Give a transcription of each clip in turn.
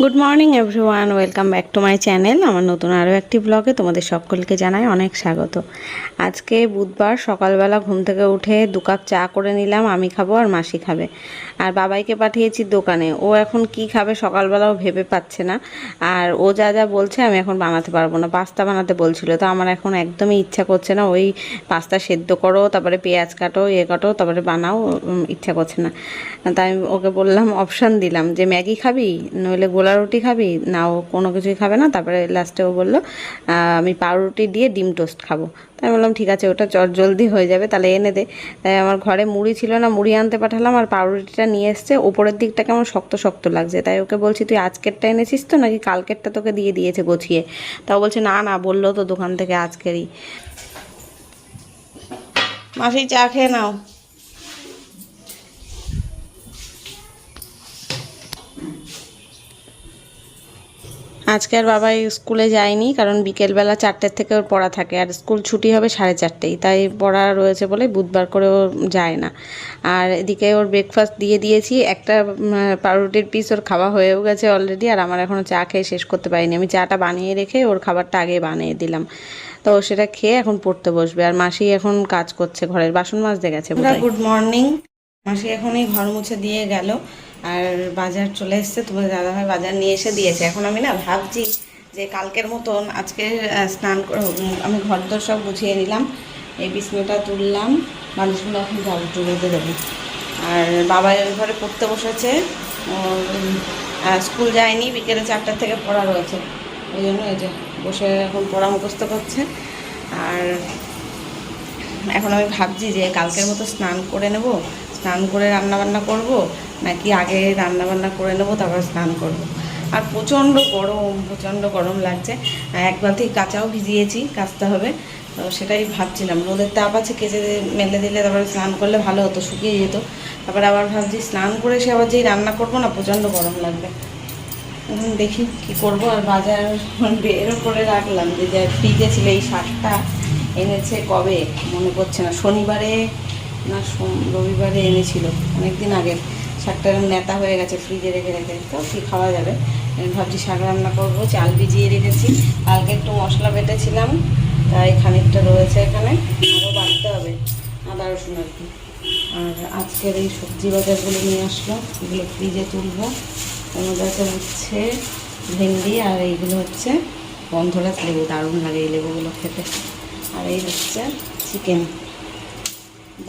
Good morning everyone welcome back to my channel আমার নতুন আরও একটি ব্লগে তোমাদের সকলকে জানাই অনেক স্বাগত। আজকে বুধবার সকালবেলা ঘুম থেকে উঠে দু কাপ চা করে নিলাম, আমি খাব আর মাসি খাবে। আর বাবাইকে পাঠিয়েছি দোকানে। ও এখন কি খাবে সকালবেলাও ভেবে পাচ্ছে না। আর ও যা যা বলছে আমি এখন বানাতে পারব না। পাস্তা বানাতে বলছিল। তো আমার এখন একদমই ইচ্ছা করছে না। ওই পাস্তা সেদ্ধ করো, তারপরে পেঁয়াজ কাটো ইয়ে কাটো, তারপরে বানাও ইচ্ছা করছে না। তাই আমি ওকে বললাম অপশান দিলাম যে, ম্যাগি খাবি? নইলে গোলা রুটি খাবি না ও কোনো কিছুই খাবে না। তারপরে লাস্টে ও বলল আমি পাউরুটি দিয়ে ডিম টোস্ট খাব। তাই বললাম, ঠিক আছে, ওটা চট জলদি হয়ে যাবে, তাহলে এনে দে। তাই আমার ঘরে মুড়ি ছিল না, মুড়ি আনতে পাঠালাম আর পাউরুটিটা নিয়ে এসছে। ওপরের দিকটা কেমন শক্ত শক্ত লাগছে। তাই ওকে বলছি, তুই আজকেরটা এনেছিস তো, নাকি কালকেরটা তোকে দিয়ে দিয়েছে গোছিয়ে? তাও বলছে, না না, বলল তো দোকান থেকে আজকেরই। মাসি চা খেয়ে নাও। আজকে আর বাবা স্কুলে যায়নি, কারণ বিকেলবেলা চারটের থেকে ওর পড়া থাকে। আর স্কুল ছুটি হবে সাড়ে চারটেই, তাই পড়া রয়েছে বলে বুধবার করে ও যায় না। আর এদিকে ওর ব্রেকফাস্ট দিয়ে দিয়েছি, একটা পাউরুটির পিস ওর খাওয়া হয়েও গেছে অলরেডি আর আমার এখনও চা খেয়ে শেষ করতে পারিনি। আমি চাটা বানিয়ে রেখে ওর খাবারটা আগে বানিয়ে দিলাম। তো সেটা খেয়ে এখন পড়তে বসবে, আর মাসি এখন কাজ করছে ঘরের, বাসন মাজতে গেছে গুড মর্নিং। মাসি এখনই ঘর মুছে দিয়ে গেল। আর বাজার চলে এসছে তোমার দাদাভাই বাজার নিয়ে এসে দিয়েছে। এখন আমি না ভাবছি যে কালকের মতন আজকে স্নান আমি ঘর দর সব গুছিয়ে নিলাম, এই বিছনাটা তুললাম, মানুষগুলো এখন জল জুড়োতে দেবো। আর বাবা ওই ঘরে পড়তে বসেছে স্কুল যায়নি, বিকেলে চারটার থেকে পড়া রয়েছে। ওই জন্য এই যে বসে এখন পড়া মুখস্থ করছে। আর এখন আমি ভাবছি যে কালকের মতো স্নান করে নেব স্নান করে রান্না বান্না করব, নাকি আগে রান্না বান্না করে নেব, তারপর স্নান করব। আর প্রচণ্ড গরম প্রচণ্ড গরম লাগছে। এক বালতি কাঁচাও ভিজিয়েছি, কাচতে হবে। তো সেটাই ভাবছিলাম। রোদের তাপ আছে, কেচে মেলে দিলে তারপরে স্নান করলে ভালো হতো, শুকিয়ে যেত। তারপরে আবার ভাবছি স্নান করে সে আবার যেই রান্না করব না, প্রচণ্ড গরম লাগবে। এখন দেখি কি করব, আর বাজার বেরও করে রাখলাম। যে যা ফ্রিজে ছিল এই শাকটা এনেছে কবে, মনে করছে না। শনিবারে না রবিবারে এনেছিল। অনেক দিন আগে শাকটা নেতা হয়ে গেছে ফ্রিজে রেখে রেখে। তো কি খাওয়া যাবে? ভাবছি শাক রান্না করব, চাল ভিজিয়ে রেখেছি। কালকে একটু মশলা বেটেছিলাম, তাই খানিকটা রয়েছে এখানে। আরও বাড়তে হবে, আদা, রসুন আর কি। আর আজকের এই সবজি বাজারগুলো নিয়ে আসলো এগুলো ফ্রিজে তুলবো। মধ্যে হচ্ছে ভেন্ডি আর এইগুলো হচ্ছে গন্ধরাজ লেবু। দারুণ লাগে এই লেবুগুলো খেতে। আর এই হচ্ছে চিকেন।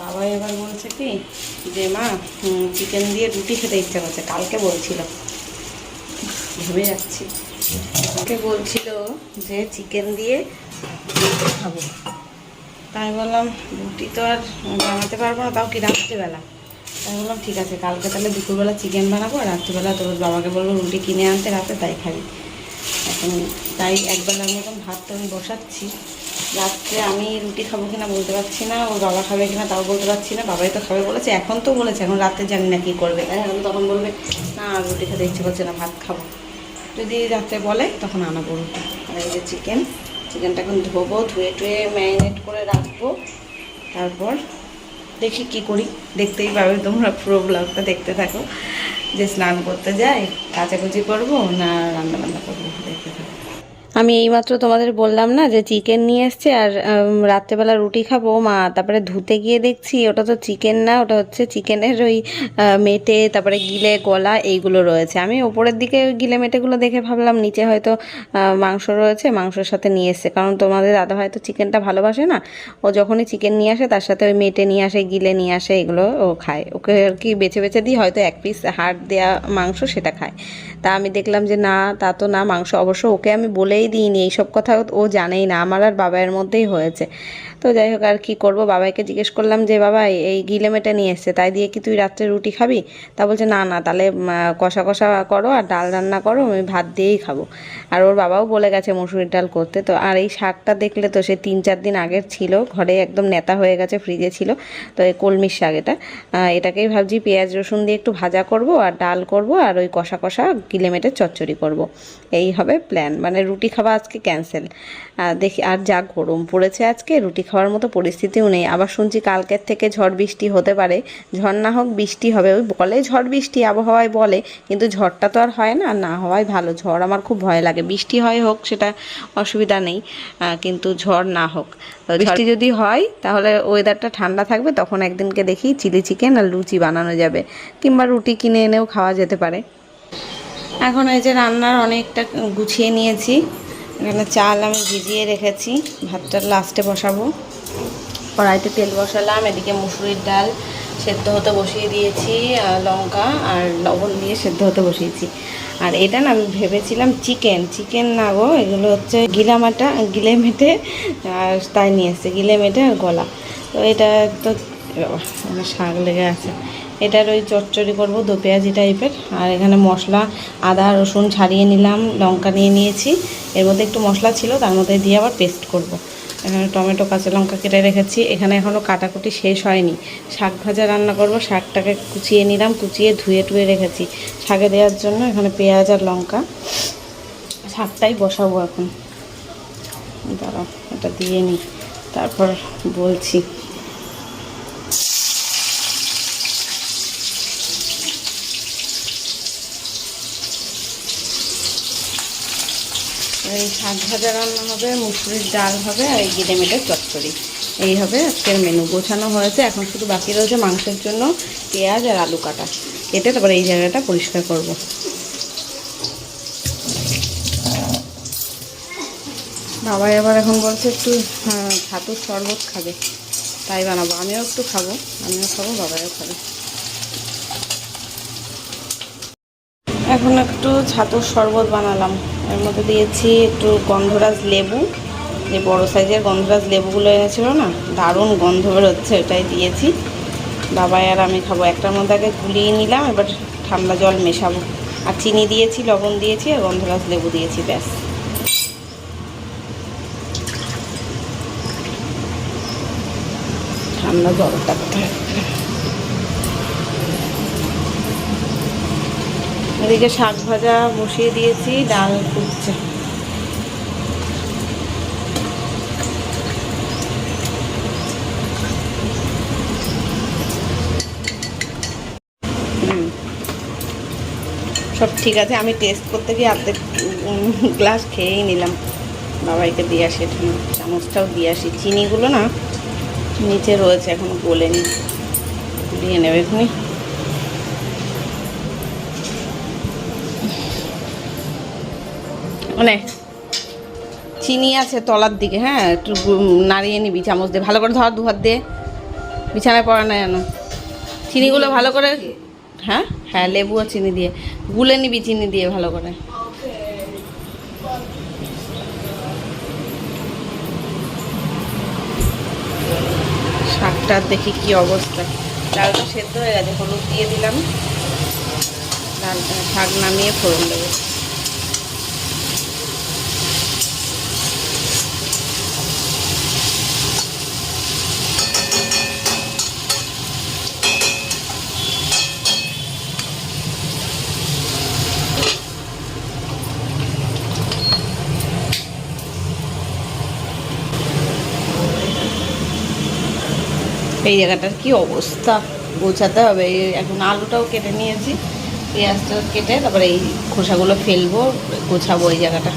বাবা এবার বলছে কি যে, মা চিকেন দিয়ে রুটি খেতে ইচ্ছা করছে। কালকে বলছিল। ভেবে যাচ্ছি। কালকে বলছিল যে চিকেন দিয়ে খাব। তাই বললাম, রুটি তো আর বানাতে পারব না, তাও কি রাত্রিবেলা? তাই বললাম, ঠিক আছে, কালকে তাহলে দুপুরবেলা চিকেন বানাবো, আর রাত্রিবেলা তোর বাবাকে বলব রুটি কিনে আনতে রাতে তাই খাবি। এখন তাই একবেলার মতন ভাত তো আমি বসাচ্ছি। রাত্রে আমি রুটি খাব কিনা বলতে পারছি না, ওর বাবা খাবে কিনা তাও বলতে পারছি না, বাবাই তো খাবে বলেছে, এখন তো বলেছে, এখন রাতে জানি না কী করবে। এখন তখন বলবে, না, রুটি খেতে ইচ্ছে করছে না, ভাত খাব। যদি রাতে বলে, তখন আনাবো রুটি। আর এই যে চিকেন চিকেনটা এখন ধোবো, ধুয়ে টুয়ে ম্যারিনেট করে রাখব। তারপর দেখি কি করি। দেখতেই পাবে তোমরা পুরো ব্লগটা, দেখতে থাকো। যে স্নান করতে যাই, কাচাকুচি করব না রান্না বান্না করব, দেখতে থাকো। আমি এইমাত্র তোমাদের বললাম না যে চিকেন নিয়ে এসছে আর রাত্রেবেলা রুটি খাব, মা তারপরে ধুতে গিয়ে দেখছি ওটা তো চিকেন না, ওটা হচ্ছে চিকেনের ওই মেটে, তারপরে গিলে, গলা এইগুলো রয়েছে। আমি ওপরের দিকে গিলে মেটেগুলো দেখে ভাবলাম, নিচে হয়তো মাংস রয়েছে, মাংসের সাথে নিয়ে এসছে। কারণ তোমাদের দাদা হয়তো চিকেনটা ভালোবাসে না, ও যখনই চিকেন নিয়ে আসে তার সাথে ওই মেটে নিয়ে আসে, গিলে নিয়ে আসে, এগুলো ও খায়। ওকে আর কি বেছে বেছে দিই, হয়তো এক পিস হাড় দেওয়া মাংস সেটা খায়। তা আমি দেখলাম যে না, তা তো না, মাংস অবশ্য ওকে আমি বলেই দিইনি এইসব কথা ও জানেই না। আমার আর বাবার মধ্যেই হয়েছে। তো যাই হোক, আর কি করব? বাবাইকে জিজ্ঞেস করলাম যে, বাবা, এই গিলে মেটে নিয়ে এসছে, তাই দিয়ে কি তুই রাত্রে রুটি খাবি? তা বলছে, না না, তাহলে কষা কষা করো আর ডাল রান্না করো, আমি ভাত দিয়েই খাব। আর ওর বাবাও বলে গেছে মসুরির ডাল করতে। তো আর এই শাকটা দেখলে তো সে তিন চার দিন আগের ছিল, ঘরে একদম নেতা হয়ে গেছে ফ্রিজে ছিল। তো এই কলমির শাক এটা। এটাকেই ভাবছি পেঁয়াজ, রসুন দিয়ে একটু ভাজা করব আর ডাল করব আর ওই কষা কষা গিলে মেটে চচ্চড়ি করব। এই হবে প্ল্যান মানে রুটি খাওয়া আজকে ক্যান্সেল দেখি আর যা গরম পড়েছে আজকে রুটি খাওয়ার মতো পরিস্থিতিও নেই। আবার শুনছি কালকের থেকে ঝড় বৃষ্টি হতে পারে। ঝড় না হোক বৃষ্টি হবে। ওই বলে ঝড় বৃষ্টি আবহাওয়ায় বলে কিন্তু ঝড়টা তো আর হয় না। আর না হওয়াই ভালো। ঝড় আমার খুব ভয় লাগে। বৃষ্টি হয় হোক সেটা অসুবিধা নেই। কিন্তু ঝড় না হোক। বৃষ্টি যদি হয় তাহলে ওয়েদারটা ঠান্ডা থাকবে। তখন একদিনকে দেখি চিলি চিকেন আর লুচি বানানো যাবে। কিংবা রুটি কিনে এনেও খাওয়া যেতে পারে। এখন এই যে রান্নার অনেকটা গুছিয়ে নিয়েছি। এখানে চাল আমি ভিজিয়ে রেখেছি। ভাতটা লাস্টে বসাবো। কড়াইতে তেল বসালাম, এদিকে মুসুরির ডাল সেদ্ধ হতে বসিয়ে দিয়েছি লঙ্কা আর লবণ দিয়ে সেদ্ধ হতে বসিয়েছি। আর এটা না আমি ভেবেছিলাম চিকেন চিকেন না গো, এগুলো হচ্ছে গিলামাটা গিলে মেটে, আর তাই নিয়ে এসছে, গিলে মেটে আর গলা। তো এটা তো আমার শাক লেগে আছে। এটার ওই চচ্চড়ি করব, দো পেঁয়াজি টাইপের আর এখানে মশলা, আদা, রসুন ছাড়িয়ে নিলাম, লঙ্কা নিয়ে নিয়েছি। এর মধ্যে একটু মশলা ছিল, তার মধ্যে দিয়ে আবার পেস্ট করব। এখানে টমেটো, কাঁচা লঙ্কা কেটে রেখেছি। এখানে এখনও কাটাকুটি শেষ হয়নি। শাক ভাজা রান্না করব, শাকটাকে কুচিয়ে নিলাম, কুচিয়ে ধুয়ে টুয়ে রেখেছি। শাকে দেওয়ার জন্য এখানে পেঁয়াজ আর লঙ্কা। শাকটাই বসাবো এখন। দাঁড়াও, এটা দিয়ে নিই। তারপর বলছি। এই শাক ভাজা রান্না হবে মুসুরির ডাল হবে আর এই গিলে মেটের চচ্চড়ি। এই হবে আজকের মেনু গোছানো হয়েছে। এখন শুধু বাকি রয়েছে মাংসের জন্য পেঁয়াজ আর আলু কাটা। কেটে তারপরে এই জায়গাটা পরিষ্কার করব। বাবাই আবার এখন বলছে একটু হ্যাঁ, ছাতুর শরবত খাবে। তাই বানাবো। আমিও একটু খাব। আমিও খাব বাবাইও খাবে। এখন একটু ছাতুর শরবত বানালাম। এর মধ্যে দিয়েছি একটু গন্ধরাজ লেবু। যে বড় সাইজের গন্ধরাজ লেবুগুলো এনেছিল না? দারুণ গন্ধ বেরোচ্ছে, ওটাই দিয়েছি। বাবাই আর আমি খাব। একটার মধ্যে আগে গুলিয়ে নিলাম, এবার ঠান্ডা জল মেশাবো। আর চিনি দিয়েছি, লবণ দিয়েছি, আর গন্ধরাজ লেবু দিয়েছি, ব্যাস। ঠান্ডা জলটা কোথায়? এদিকে শাক ভাজা বসিয়ে দিয়েছি, ডাল ফুটছে। সব ঠিক আছে, আমি টেস্ট করতে গিয়ে অর্ধেক গ্লাস খেয়েই নিলাম। বাবাইকে দিয়ে আসি চামচটাও দিয়ে আসি। চিনিগুলো না নিচে রয়েছে, এখনও গোলেনি। দিয়ে নেবে এখানে মানে চিনি আছে তলার দিকে হ্যাঁ একটু নাড়িয়ে নিবি চামচ দিয়ে। ভালো করে ধর দু হাত দিয়ে। বিছানায় পড়া না যেন চিনিগুলো ভালো করে হ্যাঁ হ্যাঁ লেবু আর চিনি দিয়ে। গুলে নিবি চিনি দিয়ে ভালো করে। শাকটার দেখি কি অবস্থা। ডালটা সেদ্ধ হয়ে গেছে হলুদ দিয়ে দিলাম। ডাল শাক নামিয়ে ফোড়ন দেবো। এই জায়গাটার কি অবস্থা? গোছাতে হবে। এখন আলুটাও কেটে নিয়েছি। পেঁয়াজটাও কেটে তারপরে এই খোসাগুলো ফেলব, গোছাবো এই জায়গাটা।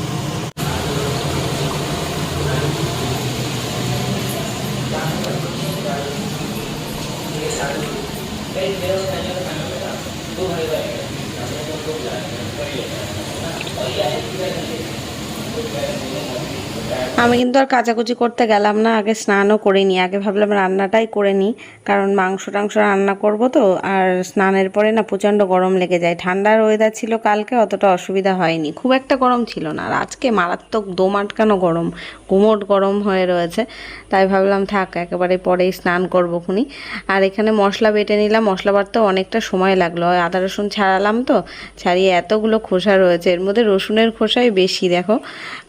আমি কিন্তু আর কাচাকুচি করতে গেলাম না, আগে স্নানও করিনি, আগে ভাবলাম রান্নাটাই করে নিই। কারণ মাংস টাংস রান্না করব তো, আর স্নানের পরে না প্রচণ্ড গরম লেগে যায়। ঠান্ডার ওয়েদার ছিল কালকে, অতটা অসুবিধা হয়নি। খুব একটা গরম ছিল না, আর আজকে মারাত্মক দম আটকানো গরম, গুমোট গরম হয়ে রয়েছে। তাই ভাবলাম থাক, একেবারে পরেই স্নান করব খুনি। আর এখানে মশলা বেটে নিলাম, মশলা বাটতেও অনেকটা সময় লাগল। আদা রসুন ছাড়ালাম তো, ছাড়িয়ে এতগুলো খোসা রয়েছে। এর মধ্যে রসুনের খোসাই বেশি, দেখো।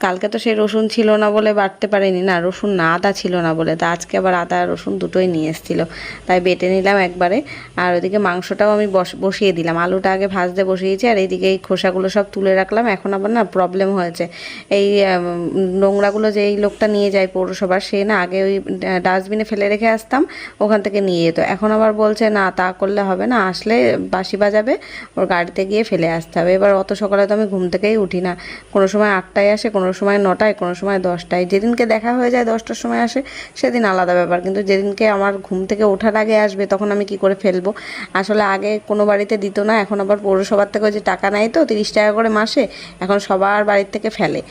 কালকে তো সেই রসুন ছিল না বলে বাড়তে পারেনি না, রসুন না আদা ছিল না বলে। তা আজকে আবার আদা রসুন দুটোই নিয়ে এসেছিল। তাই বেটে নিলাম একবারে। আর ওদিকে মাংসটাও আমি বস, বসিয়ে দিলাম। আলুটা আগে ভাজতে বসিয়েছি, আর এইদিকে এই খোসাগুলো সব তুলে রাখলাম। এখন আবার না প্রবলেম হয়েছে। এই নোংরাগুলো যে এই লোকটা নিয়ে যায় পৌরসভার, সে না আগে ওই ডাস্টবিনে ফেলে রেখে আসতাম, ওখান থেকে নিয়ে যেত। এখন আবার বলছে, না, তা করলে হবে না, আসলে বাসি বাজাবে, ওর গাড়িতে গিয়ে ফেলে আসতে হবে। এবার অত সকালে তো আমি ঘুম থেকেই উঠি না। কোনো সময় আটটায় আসে, কোনো সময় নটায়, কোনো সময় দশটায়। যেদিনকে দেখা হয়ে যায়, দশটার সময় আসে, সেদিন আলাদা ব্যাপার। কিন্তু যেদিনকে আমার ঘুম থেকে ওঠার আগে আসবে, তখন আমি কি করে ফেলব? আসলে আগে কোনো বাড়িতে দিত না, এখন আবার পৌরসভার থেকে যে টাকা নেয় তো, তিরিশ টাকা করে মাসে, এখন সবার বাড়ির থেকে ফেলে।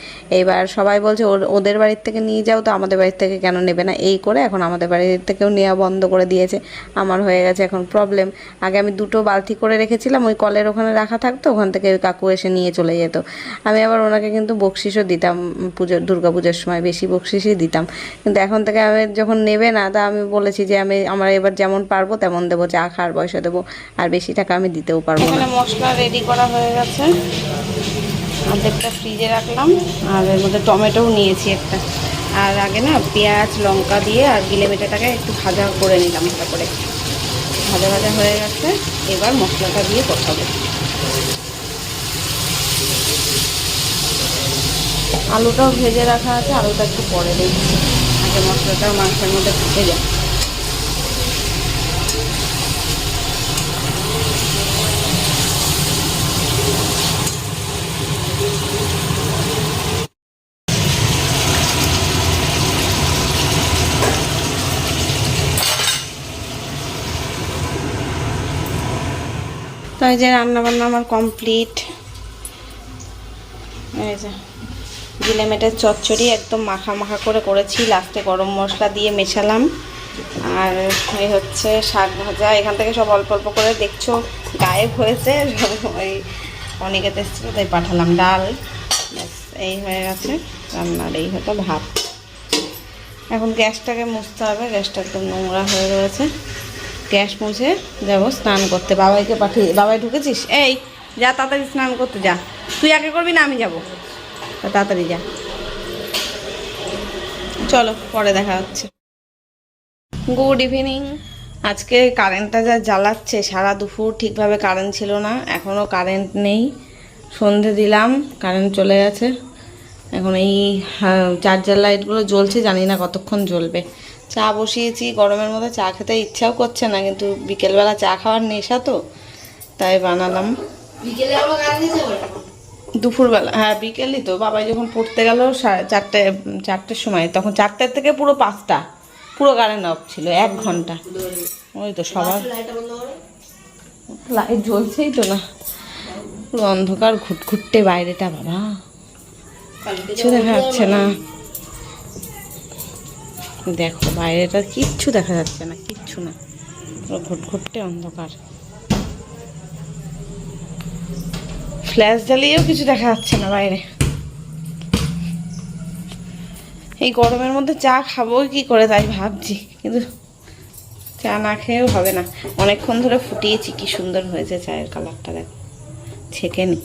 এবার সবাই বলছে ওদের বাড়ির থেকে নিয়ে যাও তো, আমাদের বাড়ির থেকে কেন নেবে না? এই করে এখন আমাদের বাড়ির থেকেও নেওয়া বন্ধ করে দিয়েছে। আমার হয়ে গেছে এখন প্রবলেম আগে আমি দুটো বালতি করে রেখেছিলাম, ওই কলের ওখানে রাখা থাকতো, ওখান থেকে ওই কাকু এসে নিয়ে চলে যেত। আমি আবার ওনাকে কিন্তু বকশিসও দিতাম, পুজোর দুর্গা পুজোর সময় বেশি বকশিসই দিতাম। কিন্তু এখন থেকে আমি যখন নেবে না, তা আমি বলেছি যে আমি, আমার এবার যেমন পারব তেমন দেবো চা খাওয়ার পয়সা দেবো। আর বেশি টাকা আমি দিতেও পারব না। মশলা রেডি করা হয়ে গেছে। অর্ধেকটা ফ্রিজে রাখলাম। আর এর মধ্যে টমেটোও নিয়েছি একটা। আর আগে না পেঁয়াজ, লঙ্কা দিয়ে আর গিলে মেটেটাকে একটু ভাজা করে নিলাম ভালো করে। ভাজা ভাজা হয়ে গেছে। এবার মশলাটা দিয়ে কষাবো। আলুটাও ভেজে রাখা আছে, আলুটা একটু পরে দিচ্ছি আগে মশলাটা মাংসের মধ্যে ঢুকে যায় এই যে রান্না বান্না আমার কমপ্লিট। এই যে গিলেমেটের চচ্চড়ি একদম মাখা মাখা করে করেছি। লাস্টে গরম মশলা দিয়ে মেশালাম। আর এই হচ্ছে শাক ভাজা। এখান থেকে সব অল্প অল্প করে দেখছ, গায়েব হয়েছে। ওই অনেকেতে এসেছিল, তাই পাঠালাম ডাল। এই হয়ে গেছে রান্নার এই হতো ভাত। এখন গ্যাসটাকে মুছতে হবে। গ্যাসটা একদম নোংরা হয়ে রয়েছে। গ্যাস মুছে যাব, স্নান করতে। বাবাইকে পাঠিয়ে বাবাই, ঢুকেছিস? এই, যা তাড়াতাড়ি স্নান করতে যা। তুই আগে করবি না, আমি যাব। তাড়াতাড়ি যা। চলো, পরে দেখা হচ্ছে। গুড ইভিনিং আজকে কারেন্টটা যা জ্বালাচ্ছে, সারা দুপুর ঠিকভাবে কারেন্ট ছিল না এখনও কারেন্ট নেই। সন্ধে দিলাম কারেন্ট চলে গেছে। এখন এই চার্জার লাইটগুলো জ্বলছে, জানি না কতক্ষণ জ্বলবে। চা বসিয়েছি, গরমের মধ্যে চা খেতে ইচ্ছাও করছে না, কিন্তু বিকেলবেলা চা খাওয়ার নেশা তো, তাই বানালাম। দুপুরবেলা হ্যাঁ বিকেলই তো, বাবাই যখন পড়তে গেল চারটে, চারটের সময়, তখন চারটের থেকে পুরো পাঁচটা, পুরো কারেন্ট অফ ছিল, এক ঘণ্টা। ওই তো সবার। লাইট জ্বলছেই তো না। পুরো অন্ধকার, ঘুটঘুটে বাইরেটা, বাবা। কিছু দেখা যাচ্ছে না। দেখো, বাইরেটা কিচ্ছু দেখা যাচ্ছে না, কিচ্ছু না। পুরো ঘুটঘুটে অন্ধকার। ফ্ল্যাশ জ্বালিয়েও কিছু দেখা যাচ্ছে না বাইরে। এই গরমের মধ্যে চা খাব কি করে তাই ভাবছি, কিন্তু চা না খেয়েও হবে না। অনেকক্ষণ ধরে ফুটিয়েছি, কি সুন্দর হয়েছে চায়ের কালারটা, দেখো। ছেঁকে নি।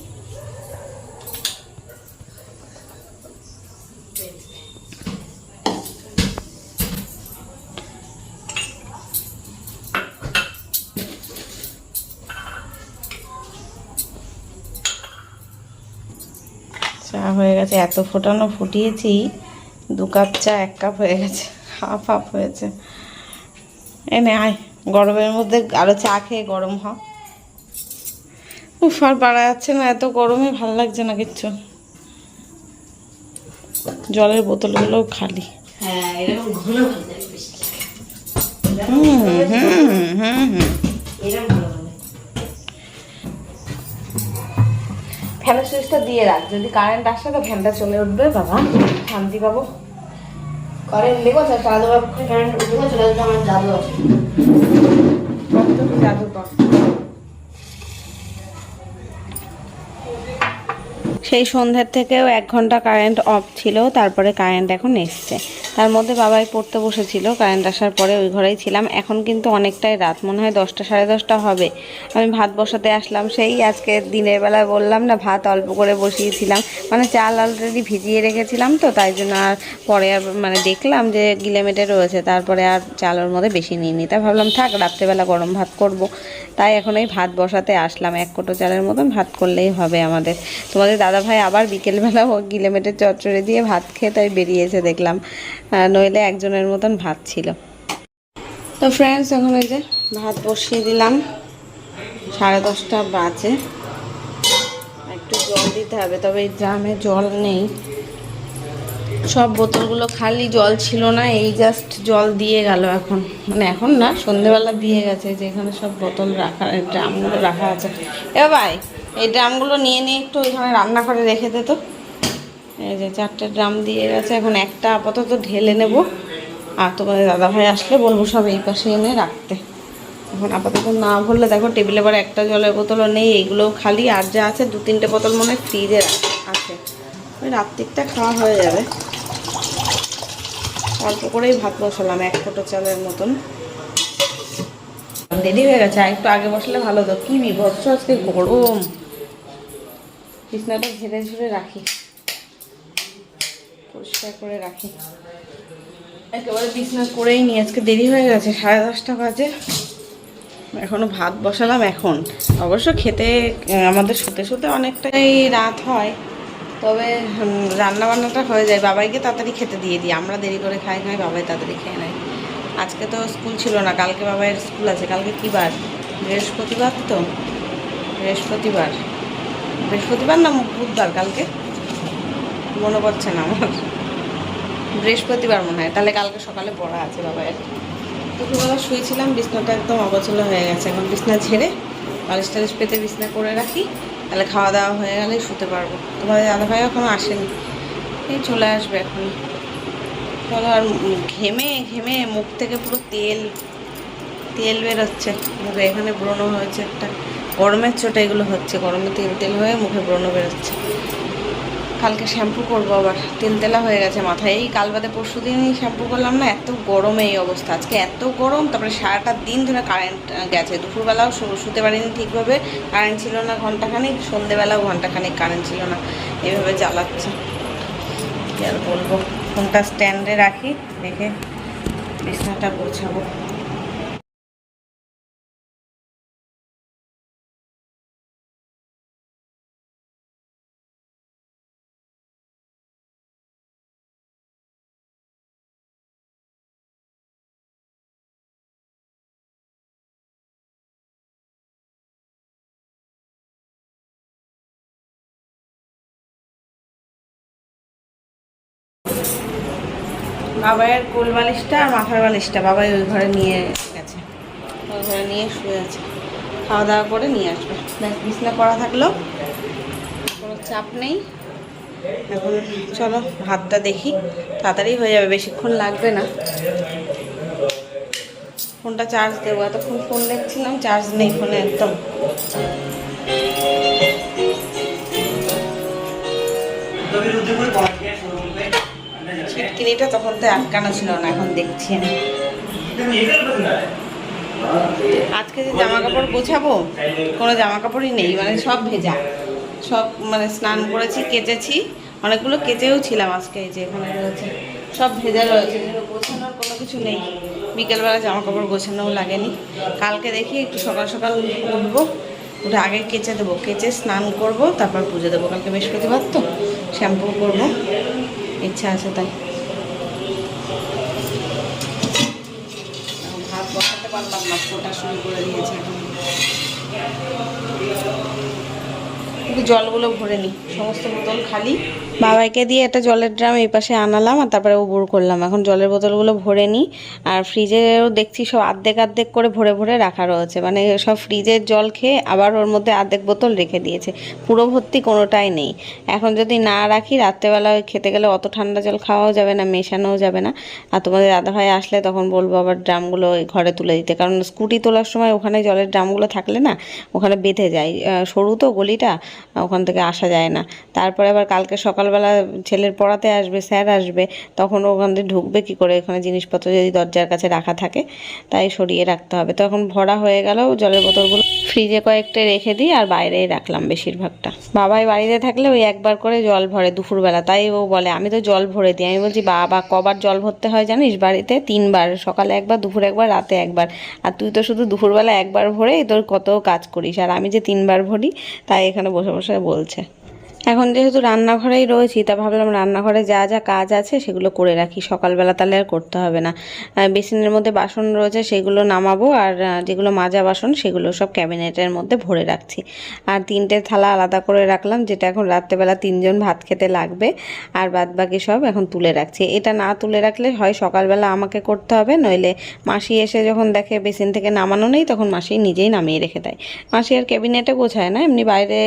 চা হয়ে গেছে। এত ফোটানো ফুটিয়েছি দু কাপ চা এক কাপ হয়ে গেছে হাফ হাফ হয়েছে। এনে আয় গরমের মধ্যে আরও চা খেয়ে গরম হ। উফ আর পারা যাচ্ছে না এত গরমে ভালো লাগছে না কিচ্ছু। জলের বোতলগুলোও খালি। হ্যাঁ এরকম ঘন ভালো হুম হুম হুম হুম। ফ্যানের সুইচটা দিয়ে রাখ। যদি কারেন্ট আসে তো ফ্যানটা চলে উঠবে, বাবা। শান্তি পাবো। কারেন্ট দেখো কারেন্ট উঠে চলে আমার জাদু আছে। কত জাদুকর। সেই সন্ধ্যের থেকেও এক ঘণ্টা কারেন্ট অফ ছিল, তারপরে কারেন্ট এখন এসছে। তার মধ্যে বাবাই পড়তে বসেছিল, কারেন্ট আসার পরে ওই ঘরেই ছিলাম। এখন কিন্তু অনেকটাই রাত, মনে হয় দশটা, সাড়ে দশটা হবে। আমি ভাত বসাতে আসলাম সেই, আজকে দিনের বেলায় বললাম না, ভাত অল্প করে বসিয়েছিলাম। মানে চাল অলরেডি ভিজিয়ে রেখেছিলাম তো, তাই জন্য আর পরে আর মানে দেখলাম যে গিলেমেটে রয়েছে, তারপরে আর চালের মধ্যে বেশি নিইনি তাই ভাবলাম থাক, রাত্রেবেলা গরম ভাত করব। তাই এখন এই ভাত বসাতে আসলাম, এক কোটো চালের মতন ভাত করলেই হবে আমাদের। তোমাদের দাদা ভাই আবার বিকেলবেলা গিলেমেটের চচ্চড়ি দিয়ে ভাত খেয়ে তাই বেরিয়েছে দেখলাম। নইলে একজনের মতন ভাত ছিল। তো ফ্রেন্ডস এখন এই যে ভাত বসিয়ে দিলাম। সাড়ে দশটা বাজে। একটু জল দিতে হবে, তবে এই ড্রামে জল নেই। সব বোতলগুলো খালি জল ছিল না, এই জাস্ট জল দিয়ে গেল এখন। মানে এখন না, সন্ধেবেলা দিয়ে গেছে যে এখানে সব বোতল রাখা ড্রামগুলো রাখা আছে। এ ভাই, এই ড্রামগুলো নিয়ে নিয়ে একটু ওইখানে রান্না করে রেখে দে তো। এই যে চারটে ড্রাম দিয়ে গেছে, এখন একটা আপাতত ঢেলে নেব। আর তোমাদের দাদা ভাই আসলে বলব সব এই পাশে এনে রাখতে। এখন আপাতত না ভরলে দেখো টেবিলে পরে একটা জলের বোতলও নেই এইগুলোও খালি। আর যা আছে, দু তিনটে বোতল মনে হয় ফ্রিজে আছে। ওই রাত্রিকটা খাওয়া হয়ে যাবে। অল্প করেই ভাত বসালাম, এক ফোটো চালের মতন। দেরি হয়ে গেছে একটু আগে বসলে ভালো তো কি বিভৎস আজকে গরম। বিছনাটা ঝেড়ে ঝুড়ে রাখি। পরিষ্কার করে রাখি। একেবারে বিছনা করেই নি, আজকে দেরি হয়ে গেছে, সাড়ে দশটা বাজে। এখনও ভাত বসালাম এখন। অবশ্য খেতে আমাদের শুতে শুতে অনেকটাই রাত হয়, তবে রান্না বান্নাটা হয়ে যায়। বাবাইকে তাড়াতাড়ি খেতে দিয়ে দিই। আমরা দেরি করে খাই খাই, বাবাই তাড়াতাড়ি খেয়ে নেয়। আজকে তো স্কুল ছিল না, কালকে বাবাইয়ের স্কুল আছে। কালকে কী বার? বৃহস্পতিবার তো? বৃহস্পতিবার। বৃহস্পতিবার না বুধবার কালকে? মনে পড়ছে না আমার। বৃহস্পতিবার মনে হয়। তাহলে কালকে সকালে পড়া আছে বাবাইয়ের দুপুরবেলা শুয়েছিলাম, বিছনাটা একদম অগোছলো হয়ে গেছে। এখন বিছনা ঝেড়ে বালিশ টালিশ পেতে বিছনা করে রাখি। তাহলে খাওয়া দাওয়া হয়ে গেলে শুতে পারব। তোমাদের দাদা ভাই এখনও আসেনি। এই চলে আসবে এখন। চলো আর ঘেমে ঘেমে মুখ থেকে পুরো তেল তেল বেরোচ্ছে। মুখে এখানে ব্রণ হয়েছে একটা। গরমের চোটে এগুলো হচ্ছে। গরমে তেল তেল হয়ে মুখে ব্রণ বেরোচ্ছে। কালকে শ্যাম্পু করব আবার। তেল তেলা হয়ে গেছে মাথায়। এই কাল বাদে পরশু দিনই শ্যাম্পু করলাম না, এত গরমে এই অবস্থা। আজকে এত গরম, তারপরে সারাটা দিন ধরে কারেন্ট গেছে। দুপুরবেলাও শুতে পারিনি ঠিকভাবে কারেন্ট ছিল না ঘন্টাখানিক, সন্ধেবেলাও ঘন্টাখানিক কারেন্ট ছিল না। এইভাবে জ্বালাচ্ছে। কি আর বলব? ফোনটা স্ট্যান্ডে রাখি রেখে বিছনাটা গোছাবো। বাবাইয়ের কোল বালিশটা আর মাথার বালিশটা বাবাই ওই ঘরে নিয়ে গেছে। ওই ঘরে নিয়ে শুয়ে আছে। খাওয়া দাওয়া করে নিয়ে আসবে। ব্যাস বিছনা পড়া থাকল। কোনো চাপ নেই। এখন চলো, ভাতটা দেখি। তাড়াতাড়ি হয়ে যাবে, বেশিক্ষণ লাগবে না। ফোনটা চার্জ দেবো। এতক্ষণ ফোন দেখছিলাম, চার্জ নেই ফোনে একদম। ছিটকিনিটা তখন তো আটকানো ছিল না, এখন দেখছি আমি। আজকে যে জামা কাপড় গোছাবো, কোনো জামা কাপড়ই নেই মানে সব ভেজা। সব মানে স্নান করেছি, কেচেছি, অনেকগুলো কেচেও ছিলাম আজকে, এই যে এখানে রয়েছে। সব ভেজা রয়েছে গোছানোর কোনো কিছু নেই। বিকেলবেলা জামা কাপড় গোছানোও লাগেনি। কালকে দেখি একটু সকাল সকাল উঠবো, উঠে আগে কেচে দেবো, কেচে স্নান করব, তারপর পুজো দেবো। কালকে বৃহস্পতিবার তো, শ্যাম্পু করব, ইচ্ছা আছে তাই এখন ভাত বসাতে পারলাম না ফোটা শুরু করে দিয়েছে জলগুলো ভরে নিই সমস্ত বোতল খালি। বাবাইকে দিয়ে একটা জলের ড্রাম এই পাশে আনালাম আর তারপরে উবুর করলাম। এখন জলের বোতলগুলো ভরে নিই আর ফ্রিজেও দেখছি সব আর্ধেক আর্ধেক করে ভরে ভরে রাখা রয়েছে। মানে সব ফ্রিজের জল খেয়ে আবার ওর মধ্যে আর্ধেক বোতল রেখে দিয়েছে। পুরো ভর্তি কোনোটাই নেই। এখন যদি না রাখি, রাত্রেবেলা ওই খেতে গেলে অত ঠান্ডা জল খাওয়াও যাবে না, মেশানোও যাবে না। আর তোমাদের দাদা ভাই আসলে তখন বলব আবার ড্রামগুলো ওই ঘরে তুলে দিতে। কারণ স্কুটি তোলার সময় ওখানে জলের ড্রামগুলো থাকলে না ওখানে বেঁধে যায়। সরু তো গলিটা, ওখান থেকে আসা যায় না। তারপরে আবার কালকে সকাল সকালবেলা ছেলের পড়াতে আসবে, স্যার আসবে, তখন ওখান থেকে ঢুকবে কি করে? এখানে জিনিসপত্র যদি দরজার কাছে রাখা থাকে, তাই সরিয়ে রাখতে হবে। তখন ভরা হয়ে গেল জলের বোতলগুলো। ফ্রিজে কয়েকটা রেখে দিই আর বাইরেই রাখলাম বেশিরভাগটা। বাবাই বাড়িতে থাকলে ওই একবার করে জল ভরে দুপুরবেলা। তাই ও বলে, আমি তো জল ভরে দিই। আমি বলছি, বাবা, কবার জল ভরতে হয় জানিস? বাড়িতে তিনবার, সকালে একবার, দুপুরে একবার, রাতে একবার। আর তুই তো শুধু দুপুরবেলা একবার ভরেই তোর কত কাজ করিস। আর আমি যে তিনবার ভরি, তাই এখানে বসে বসে বলছে। এখন যেহেতু রান্নাঘরেই রয়েছি, তা ভাবলাম রান্নাঘরে যা যা কাজ আছে সেগুলো করে রাখি। সকালবেলা তাহলে আর করতে হবে না। বেসিনের মধ্যে বাসন রয়েছে সেগুলো নামাবো আর যেগুলো মাজা বাসন সেগুলো সব ক্যাবিনেটের মধ্যে ভরে রাখছি। আর তিনটে থালা আলাদা করে রাখলাম, যেটা এখন রাত্রেবেলা তিনজন ভাত খেতে লাগবে আর বাদ বাকি সব এখন তুলে রাখছি। এটা না তুলে রাখলে হয় সকালবেলা আমাকে করতে হবে, নইলে মাসি এসে যখন দেখে বেসিন থেকে নামানো নেই, তখন মাসি নিজেই নামিয়ে রেখে দেয়। মাসি আর ক্যাবিনেটে গোছায় না, এমনি বাইরে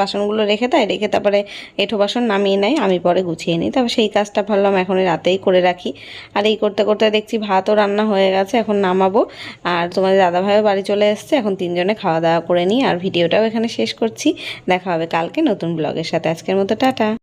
বাসনগুলো রেখে দেয়, রেখে তারপরে এঁঠো বাসন নামিয়ে নেয়, আমি পরে গুছিয়ে নিই। তবে সেই কাজটা ভাবলাম এখন রাতেই করে রাখি। আর এই করতে করতে দেখছি ভাতও রান্না হয়ে গেছে, এখন নামাবো। আর তোমাদের দাদাভাইও বাড়ি চলে এসছে, এখন তিনজনে খাওয়া দাওয়া করে নিই। আর ভিডিওটাও এখানে শেষ করছি। দেখা হবে কালকে নতুন ব্লগের সাথে। আজকের মতো, টাটা।